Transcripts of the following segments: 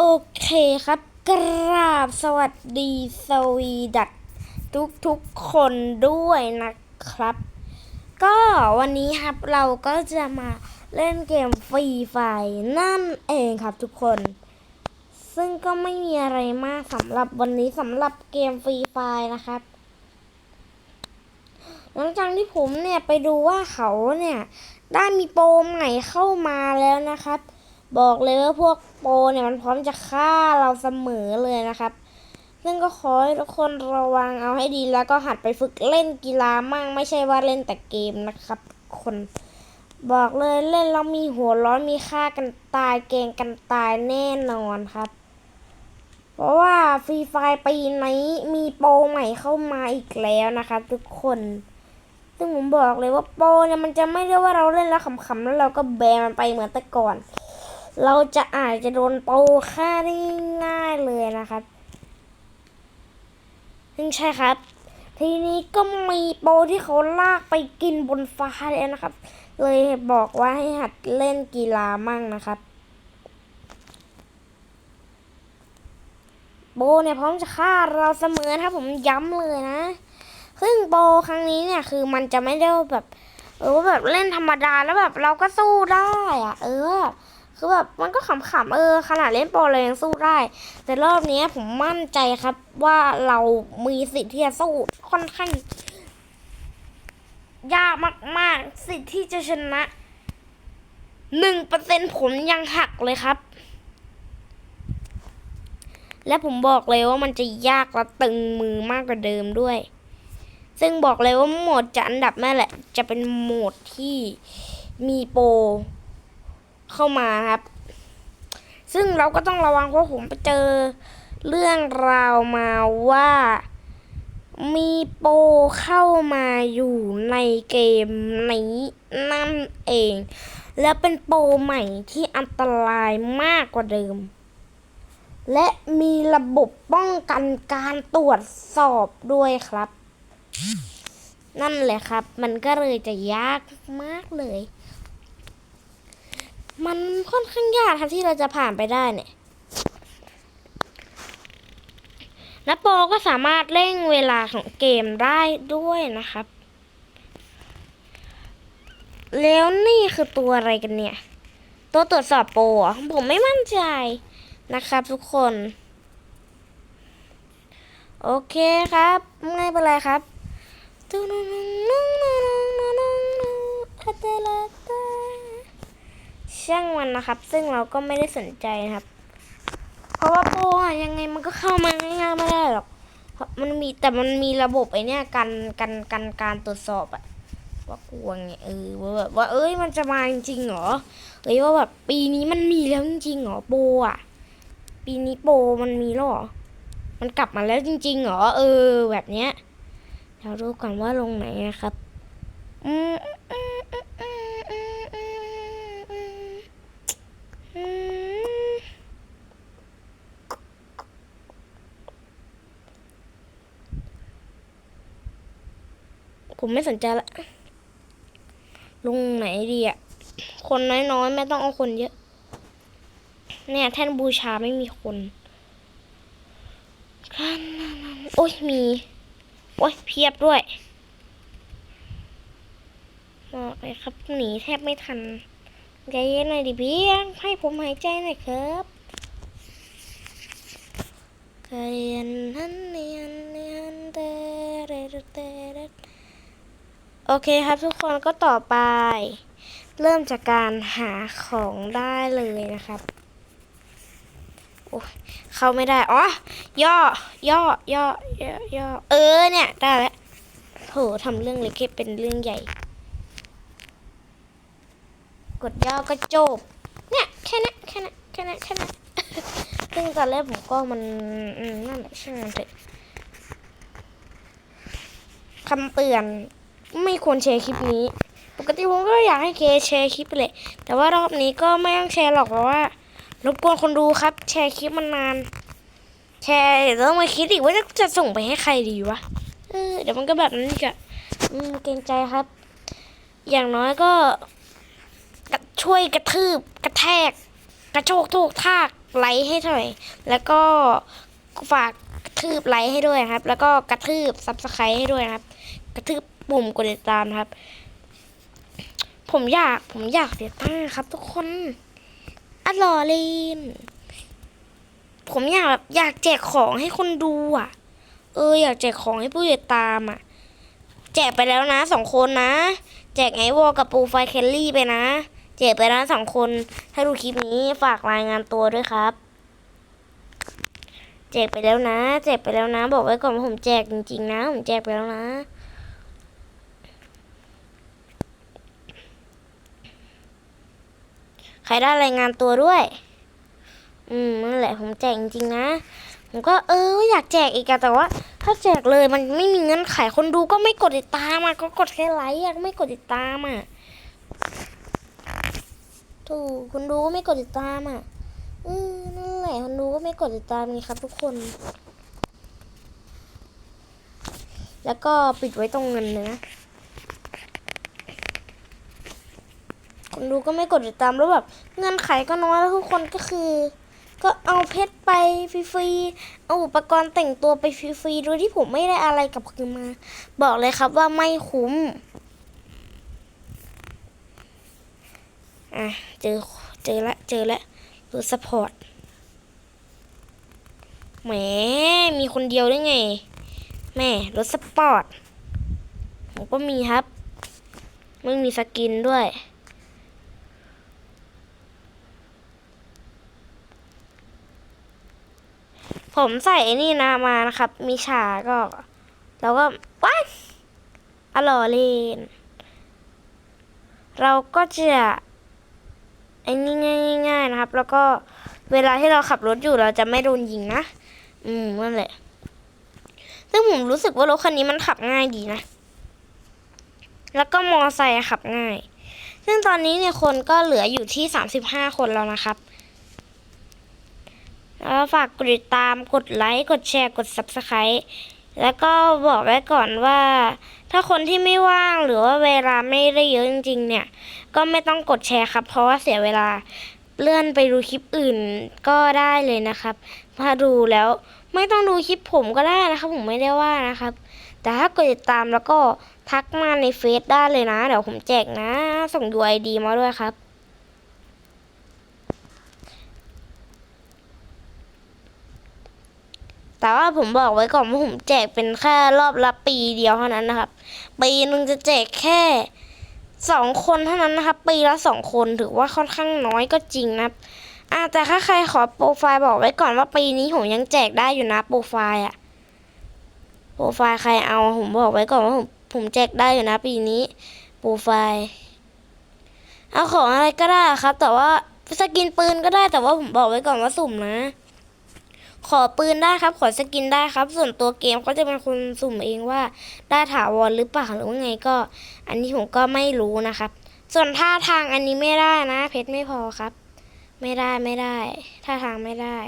โอเคครับกราบสวัสดีสวีดัตทุกทุกคนด้วยนะครับ ก็วันนี้ครับเราก็จะมาเล่นเกมฟรีไฟนั่นเองครับทุกคน ซึ่งก็ไม่มีอะไรมากสำหรับวันนี้สำหรับเกมฟรีไฟนะครับหลังจากที่ผมเนี่ยไปดูว่าเขาเนี่ยได้มีโปรใหม่เข้ามาแล้วนะครับ บอกเลยว่าพวกโปรเนี่ยมันพร้อมจะฆ่าเราเสมอเลยนะครับ ซึ่งก็ขอให้ทุกคนระวังเอาให้ดีแล้วก็หัดไปฝึกเล่นกีฬามั่งไม่ใช่ว่าเล่นแต่เกมนะครับคนบอกเลยเล่นแล้วมีหัวร้อนมีฆ่ากันตายเกงกันตายแน่นอนครับ เพราะว่าฟรีไฟปีนี้มีโปรใหม่เข้ามาอีกแล้วนะครับทุกคนซึ่งผมบอกเลยว่าโปรเนี่ยมันจะไม่ได้ว่าเราเล่นแล้วขำๆแล้วเราก็แบมันไปเหมือนแต่ก่อน เราจะอาจจะโดนโปรฆ่าได้ง่ายเลยนะครับซึ่งใช่ครับ ทีนี้ก็มีโปรที่เขาลากไปกินบนฟ้าแล้วนะครับ เลยบอกว่าให้หัดเล่นกีฬามั่งนะครับ โบเนี่ยพร้อมจะฆ่าเราเสมอนะครับผมย้ำเลยนะ ซึ่งโบครั้งนี้เนี่ยคือมันจะไม่ได้แบบ เออแบบเล่นธรรมดาแล้วแบบเราก็สู้ได้อะเออ คือแบบมันก็ขำๆเออ ขนาดเล่นโปรเรายังสู้ได้ แต่รอบนี้ผมมั่นใจครับว่าเรามีสิทธิ์ที่จะสู้ค่อนข้างยากมากๆ สิทธิ์ที่จะชนะหนึ่งเปอร์เซ็นผมยังหักเลยครับ และผมบอกเลยว่ามันจะยากและตึงมือมากกว่าเดิมด้วย ซึ่งบอกเลยว่าโหมดจะอันดับแม่แหละ จะเป็นโหมดที่มีโปร เข้ามาครับ ซึ่งเราก็ต้องระวังเพราะผมไปเจอเรื่องราวมาว่ามีโปรเข้ามาอยู่ในเกมนี้นั่นเอง และเป็นโปรใหม่ที่อันตรายมากกว่าเดิม และมีระบบป้องกันการตรวจสอบด้วยครับ นั่นแหละครับ มันก็เลยจะยากมากเลย มันค่อนข้างยากครับที่เราจะผ่านไปได้เนี่ยและโปก็สามารถเร่งเวลาของเกมได้ด้วยนะครับ แล้วนี่คือตัวอะไรกันเนี่ย ตัวตรวจสอบโปรผมไม่มั่นใจนะครับทุกคน โอเคครับไม่เป็นไรครับ ช่างมันนะครับ ซึ่งเราก็ไม่ได้สนใจนะครับ เพราะว่าโปรอะยังไงมันก็เข้ามาง่ายๆไม่ได้หรอกเพราะมันมีแต่มันมีระบบไอเนี้ยกันกันกันการตรวจสอบอะว่ากลัวไงเออว่าแบบว่าเอ้ยมันจะมาจริงๆเหรอเอ้ยว่าแบบปีนี้มันมีแล้วจริงๆเหรอโปอะปีนี้โปมันมีแล้วหรอมันกลับมาแล้วจริงๆเหรอเออ แบบเนี้ยเราดูก่อนว่าลงไหนนะครับ อืมอืมอืมอืมอืมอืมอืมอืม ผมไม่สนใจละ ลงไหนดีอะคนน้อยๆ ไม่ต้องเอาคนเยอะ เนี่ย แท่นบูชาไม่มีคนโอ้ยมี โอ้ยเพียบด้วยบอกเลยครับหนีแทบไม่ทันใจเย็นหน่อยดิเพี่ให้ผมหายใจหน่อยครับใจเย็นนันเนียนเนียนเตเรเตเร โอเคครับทุกคนก็ต่อไป เริ่มจากการหาของได้เลยนะครับเข้าไม่ได้ อ๋อ ย่อ ย่อ ย่อ ย่อย่อ เออ เนี่ย ได้แล้วโหทำเรื่องเล็กให้เป็นเรื่องใหญ่ กดย่อก็จบ เนี่ย แค่นั้นแค่นั้นแค่นั้นแค่นั้นซึ่งตอนแรกผมก็มันนั่นแหละช่างมันเถอะคำเตือน ไม่ควรแชร์คลิปนี้ ปกติผมก็อยากให้เคแชร์คลิปไปเลย แต่ว่ารอบนี้ก็ไม่ต้องแชร์หรอกเพราะว่ารบกวนคนดูครับ แชร์คลิปมันนาน แชร์เดี๋ยวต้องมาคิดอีกว่าจะส่งไปให้ใครดีวะเออเดี๋ยวมันก็แบบนั้นอีกอะเกรงใจครับ อย่างน้อยก็ช่วยกระทืบกระแทก กระโชกโถูกทากไลค์ให้หน่อย แล้วก็ฝากกระทืบไลค์ให้ด้วยครับ แล้วก็กระทืบซับสไครต์ให้ด้วยครับ กระทืบ ปุ่มกดติดตามครับ ผมอยากผมอยากเสียตังครับ ทุกคนอร่อยเลยผมอยากแบบอยากแจกของให้คนดูอะ เออ อยากแจกของให้ผู้ติดตามอะ แจกไปแล้วนะสองคนนะ แจกไอวอลกับปูไฟเคลลี่ไปนะแจกไปแล้วสองคนถ้าดูคลิปนี้ฝากรายงานตัวด้วยครับแจกไปแล้วนะ แจกไปแล้วนะ บอกไว้ก่อนว่าผมแจกจริงๆนะ ผมแจกไปแล้วนะ ใครได้รายงานตัวด้วย อืมนั่นแหละผมแจกจริงๆนะ ผมก็เอออยากแจกอีกอะแต่ว่า ถ้าแจกเลยมันไม่มีเงื่อนไขคนดูก็ไม่กดติดตามอะก็กดแค่ไลค์อะไม่กดติดตามอะถูกคนดูก็ไม่กดติดตามอะอืมนั่นแหละคนดูก็ไม่กดติดตามไงครับทุกคน แล้วก็ปิดไว้ตรงเงินเลยนะ คนดูก็ไม่กดติดตามแล้วแบบเงื่อนไขก็น้อยแล้วทุกคนก็คือ ก็เอาเพชรไปฟรีๆเอาอุปกรณ์แต่งตัวไปฟรีๆโดยที่ผมไม่ได้อะไรกลับคืนมา บอกเลยครับว่าไม่คุ้มอะเจอเจอละเจอละรถสปอร์ตแหมมีคนเดียวได้ไงแม่รถสปอร์ตผมก็มีครับ ไม่มีสกินด้วย ผมใส่ไอ้นี่นะมานะครับ มีฉาก็แล้วก็ว้ายอร่อยเลนเราก็จะไอ้นี่ง่ายๆนะครับ แล้วก็เวลาที่เราขับรถอยู่เราจะไม่โดนยิงนะ อืมนั่นแหละ ซึ่งผมรู้สึกว่ารถคันนี้มันขับง่ายดีนะ แล้วก็มอไซค์ขับง่าย ซึ่งตอนนี้เนี่ยคนก็เหลืออยู่ที่ 35 คนแล้วนะครับ แล้วฝากกดติดตามกดไลค์กดแชร์กด subscribe แล้วก็บอกไว้ก่อนว่า ถ้าคนที่ไม่ว่างหรือว่าเวลาไม่ได้เยอะจริง ๆ เนี่ย ก็ไม่ต้องกดแชร์ครับ เพราะว่าเสียเวลาเลื่อนไปดูคลิปอื่นก็ได้เลยนะครับถ้าดูแล้วไม่ต้องดูคลิปผมก็ได้นะครับผมไม่ได้ว่านะครับ แต่ถ้ากดติดตามแล้วก็ทักมาในเฟซได้เลยนะ เดี๋ยวผมแจกนะ ส่ง UID มาด้วยครับ แต่ว่าผมบอกไว้ก่อนว่าผมแจกเป็นแค่รอบละปีเดียวเท่านั้นนะครับ ปีหนึ่งจะแจกแค่สองคนเท่านั้นนะครับ ปีละสองคนถือว่าค่อนข้างน้อยก็จริงนะครับอาแต่ถ้าใครขอโปรไฟล์บอกไว้ก่อนว่าปีนี้ผมยังแจกได้อยู่นะโปรไฟล์อะโปรไฟล์ใครเอาผมบอกไว้ก่อนว่าผมผมแจกได้อยู่นะ ปีนี้โปรไฟล์เอาของอะไรก็ได้ครับ แต่ว่าสกินปืนก็ได้แต่ว่าผมบอกไว้ก่อนว่าสุ่มนะ ขอปืนได้ครับ ขอสกินได้ครับ ส่วนตัวเกมก็จะเป็นคนสุ่มเองว่าได้ถาวรหรือเปล่าหรือว่าไงก็ อันนี้ผมก็ไม่รู้นะครับ ส่วนท่าทางอันนี้ไม่ได้นะ เพชรไม่พอครับ ไม่ได้ไม่ได้ ท่าทางไม่ได้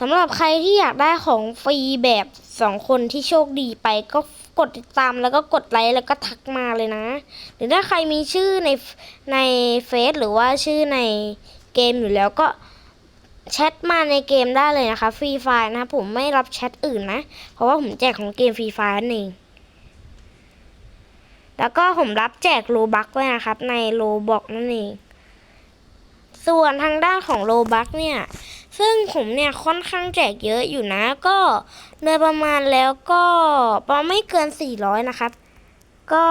สำหรับใครที่อยากได้ของฟรีแบบสองคนที่โชคดีไปก็ กดติดตามแล้วก็กดไลค์แล้วก็ทักมาเลยนะ หรือถ้าใครมีชื่อในในเฟซหรือว่าชื่อในเกมอยู่แล้วก็แชทมาในเกมได้เลยนะคะฟรีไฟล์นะคะผมไม่รับแชทอื่นนะ เพราะว่าผมแจกของเกมฟรีไฟล์นั่นเองแล้วก็ผมรับแจกโลบักด้วยนะครับ ในโลบอกนั่นเอง ส่วนทางด้านของโลบักเนี่ย ซึ่งผมเนี่ยค่อนข้างแจกเยอะอยู่นะ ก็โดยประมาณแล้วก็ประมาณไม่เกิน 400 นะครับ ก็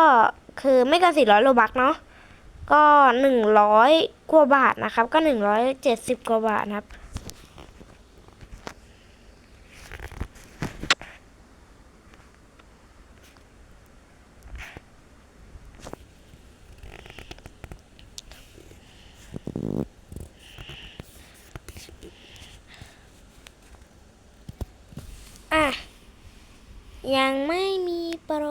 คือไม่เกิน 400 โลบักเนาะก็ 100 กว่าบาทนะครับ ก็ 170 กว่าบาทนะครับ อะ ยังไม่มีโปร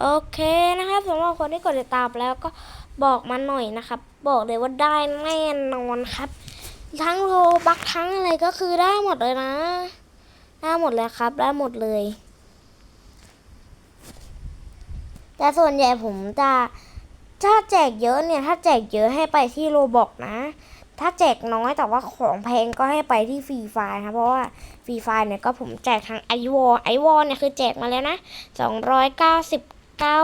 โอเคนะครับสำหรับคนที่กดติดตามแล้วก็บอกมาหน่อยนะครับ บอกเลยว่าได้แน่นอนครับ ทั้งโลบักทั้งอะไรก็คือได้หมดเลยนะ ได้หมดเลยครับ ได้หมดเลย แต่ส่วนใหญ่ผมจะ ถ้าแจกเยอะเนี่ย ถ้าแจกเยอะให้ไปที่โลบอกนะ ถ้าแจกน้อยแต่ว่าของแพงก็ให้ไปที่ฟรีไฟล์นะเพราะว่าฟรีไฟล์เนี่ยก็ผมแจกทางไอวอไอวอเนี่ยคือแจกมาแล้วนะสองร้อยเก้าสิบเก้า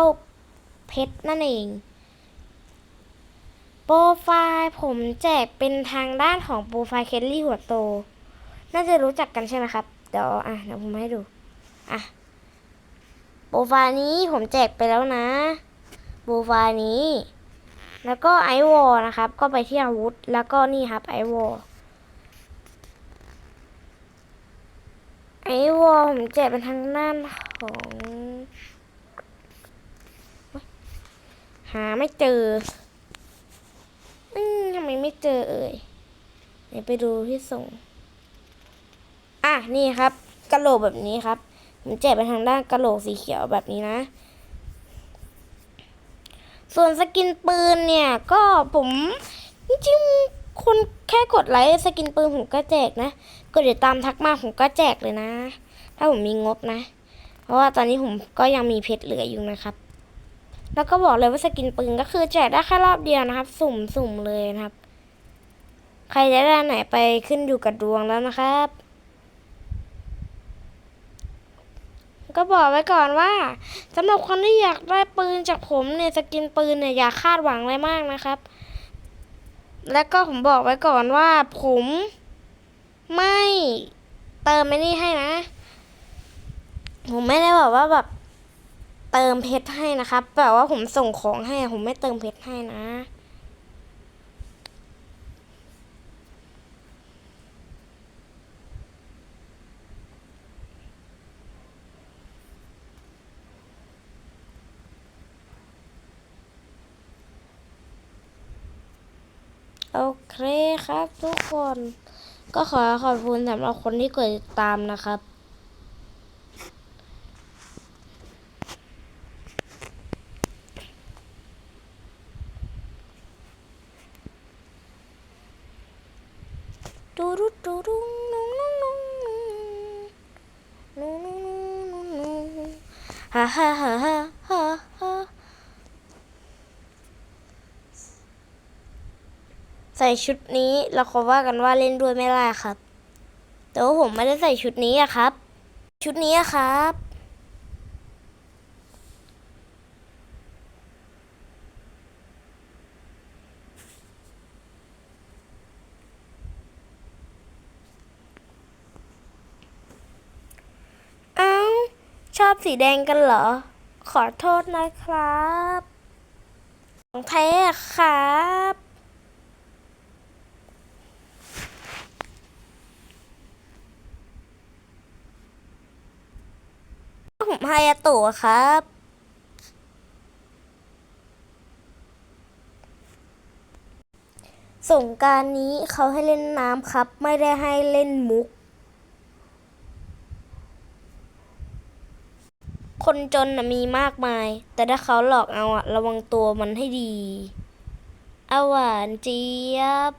เพชรนั่นเองโปรไฟล์ผมแจกเป็นทางด้านของโปรไฟล์เคลลี่หัวโต น่าจะรู้จักกันใช่ไหมครับ เดี๋ยวอะเดี๋ยวผมให้ดู อะ โปรไฟล์นี้ผมแจกไปแล้วนะ โปรไฟล์นี้ แล้วก็ไอวอลนะครับ ก็ไปที่อาวุธ แล้วก็นี่ครับไอวอลไอวอลผมแจกเป็นทางด้านของหาไม่เจออืมทำไมไม่เจอเอ่ยเดี๋ยวไปดูที่ส่ง อะ นี่ครับกระโหลกแบบนี้ครับ ผมแจกไปทางด้านกระโหลกสีเขียวแบบนี้นะ ส่วนสกินปืนเนี่ยก็ผมจริงๆคนแค่กดไลค์สกินปืนผมก็แจกนะก็เดี๋ยวตามทักมาผมก็แจกเลยนะ ถ้าผมมีงบนะ เพราะว่าตอนนี้ผมก็ยังมีเพชรเหลืออยู่นะครับ แล้วก็บอกเลยว่าสกินปืนก็คือแจกได้แค่รอบเดียวนะครับ สุ่มสุ่มเลยนะครับ ใครจะได้ไหนไปขึ้นอยู่กับดวงแล้วนะครับ ก็บอกไว้ก่อนว่าสำหรับคนที่อยากได้ปืนจากผมเนี่ยสกินปืนเนี่ยอย่าคาดหวังอะไรมากนะครับ แล้วก็ผมบอกไว้ก่อนว่าผมไม่เติมไม่นี่ให้นะ ผมไม่ได้บอกว่าแบบเติมเพชรให้นะครับ แบบว่าผมส่งของให้ผมไม่เติมเพชรให้นะ โอเคครับทุกคน ก็ขอขอบคุณสำหรับคนที่กดติดตามนะครับดูดูดูดูนุงนุงนุงนุงนุงนุงนุงนุงฮ่าฮ่าฮ่าฮ่าฮ่าฮ่า ใส่ชุดนี้เราเขาว่ากันว่าเล่นด้วยไม่ได้ครับ แต่ว่าผมไม่ได้ใส่ชุดนี้อะครับ ชุดนี้อะครับเอ้าชอบสีแดงกันเหรอ ขอโทษนะครับ ของแท้อะครับ ฮายาโตะครับ สงการนี้เขาให้เล่นน้ำครับ ไม่ได้ให้เล่นมุก คนจนนะมีมากมาย แต่ถ้าเขาหลอกเอาอะระวังตัวมันให้ดีอาหวานเจี๊ยบ